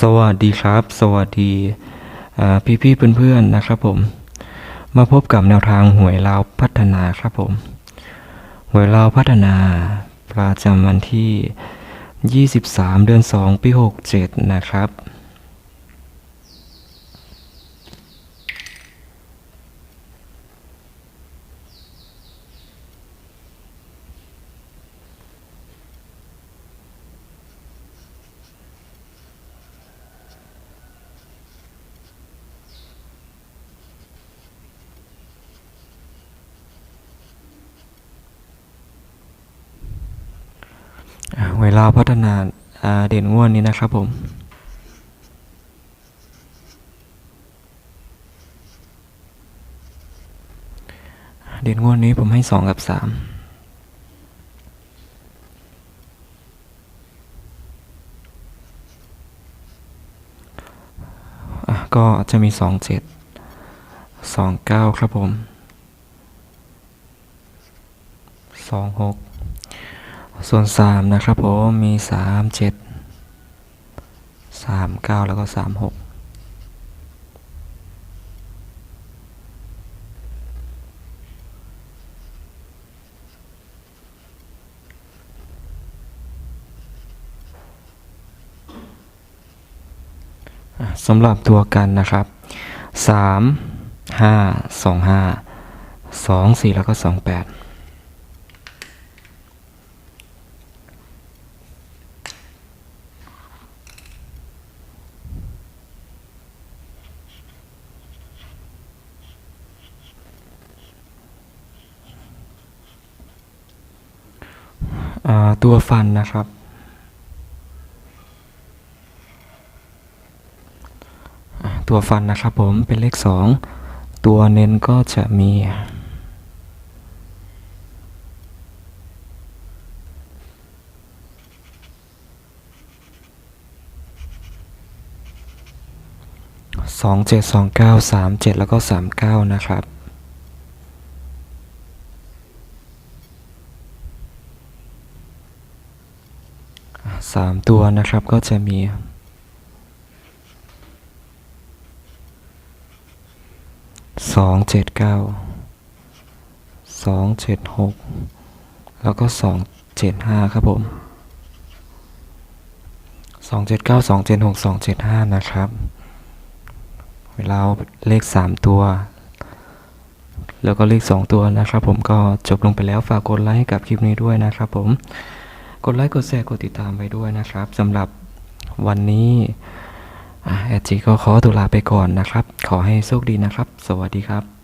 สวัสดีครับ สวัสดีพี่พี่ๆเพื่อนๆนะครับผม มาพบกับแนวทางหวยลาวพัฒนาครับผม หวยลาวพัฒนาประจำวันที่ 23 เดือน 2 ปี 67 นะครับ หวยลาวพัฒนาเด่นงวดนี้นะครับผมเด่นงวดนี้ผมให้สองกับสามก็จะมีสองเจ็ดสองเก้าครับผมสองหก ส่วน 3 นะครับผมมี 3 7 3 9 แล้วก็ 3 6สำหรับตัวกันนะครับ 3 5 2 5 2 4 แล้วก็ 2 8 ตัวฟันนะครับ ตัวฟันนะครับผมเป็นเลขสองตัวเน้นก็จะมีสองเจ็ดสองเก้าสามเจ็ดแล้วก็สามเก้านะครับ สามตัวนะครับก็จะมีสองเจ็ดเก้าสองเจ็ดหกแล้วก็สองเจ็ดห้าครับผมสองเจ็ดเก้าสองเจ็ดหกสองเจ็ดห้านะครับ เวลาเลขสามตัว แล้วก็เลขสองตัวนะครับผมก็จบลงไปแล้วฝากกดไลค์ให้กับคลิปนี้ด้วยนะครับผม กดไลค์กดแชร์กดติดตามไปด้วยนะครับสำหรับวันนี้แอดจีก็ขอตุลาไปก่อนนะครับ ขอให้โชคดีนะครับ สวัสดีครับ